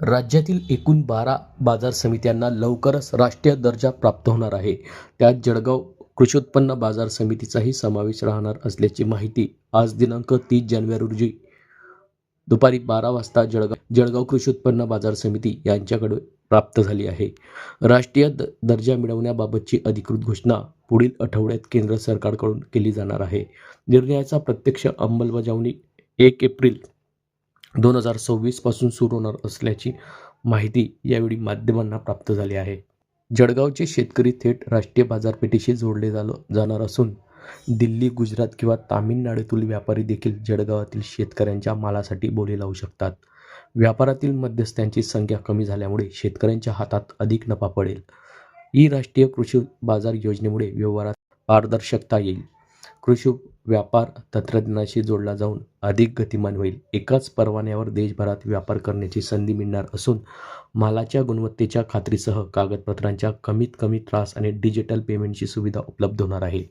राज्यातील एकूण बारा बाजार समित्यांना लवकरच राष्ट्रीय दर्जा प्राप्त होणार आहे. त्यात जळगाव कृषी उत्पन्न बाजार समितीचाही समावेश राहणार असल्याची माहिती आज दिनांक तीस जानेवारी रोजी दुपारी बारा वाजता जळगाव जळगाव कृषी उत्पन्न बाजार समिती यांच्याकडे प्राप्त झाली आहे. राष्ट्रीय द दर्जा मिळवण्याबाबतची अधिकृत घोषणा पुढील आठवड्यात केंद्र सरकारकडून केली जाणार आहे. निर्णयाचा प्रत्यक्ष अंमलबजावणी एक एप्रिल दोन हजार सव्वीसपासून सुरू होणार असल्याची माहिती यावेळी माध्यमांना प्राप्त झाली आहे. जळगावचे शेतकरी थेट राष्ट्रीय बाजारपेठेशी जोडले झालं जाणार असून दिल्ली गुजरात किंवा तामिळनाडूतील व्यापारी देखील जळगावातील शेतकऱ्यांच्या मालासाठी बोली लावू शकतात. व्यापारातील मध्यस्थांची संख्या कमी झाल्यामुळे शेतकऱ्यांच्या हातात अधिक नफा पडेल. ही राष्ट्रीय कृषी बाजार योजनेमुळे व्यवहारात पारदर्शकता येईल. कृषी व्यापार तंत्रज्ञानाशी जोडला जाऊन अधिक गतिमान होईल. एकाच परवान्यावर देशभरात व्यापार करण्याची संधी मिळणार असून मालाच्या गुणवत्तेच्या खात्रीसह कागदपत्रांच्या कमीत कमी त्रास आणि डिजिटल पेमेंटची सुविधा उपलब्ध होणार आहे.